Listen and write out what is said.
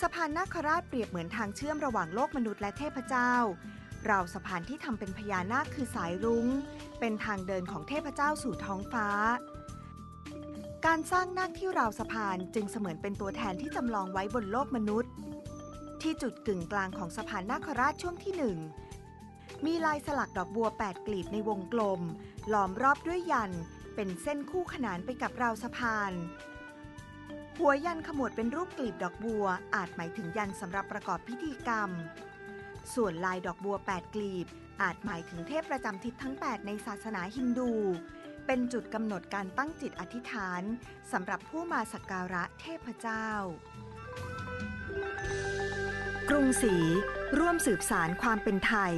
สะพานนาคราชเปรียบเหมือนทางเชื่อมระหว่างโลกมนุษย์และเทพเจ้าราวสะพานที่ทำเป็นพญานาคคือสายรุง้ง เป็นทางเดินของเทพเจ้าสู่ท้องฟ้า การสร้างนาคที่ราวสะพานจึงเสมือนเป็นตัวแทนที่จำลองไว้บนโลกมนุษย์ ที่จุดกึ่งกลางของสะพานนาคราชช่วงที่หนึ่งมีลายสลักดอกบัว 8 กลีบในวงกลม ล้อมรอบด้วยยัน เป็นเส้นคู่ขนานไปกับราวสะพาน หัวยันขมวดเป็นรูปกลีบดอกบัว อาจหมายถึงยันสำหรับประกอบพิธีกรรม ส่วนลายดอกบัว 8 กลีบ อาจหมายถึงเทพประจำทิศทั้ง 8 ในศาสนาฮินดู เป็นจุดกำหนดการตั้งจิตอธิษฐานสำหรับผู้มาสักการะเทพเจ้า กรุงศรีร่วมสืบสารความเป็นไทย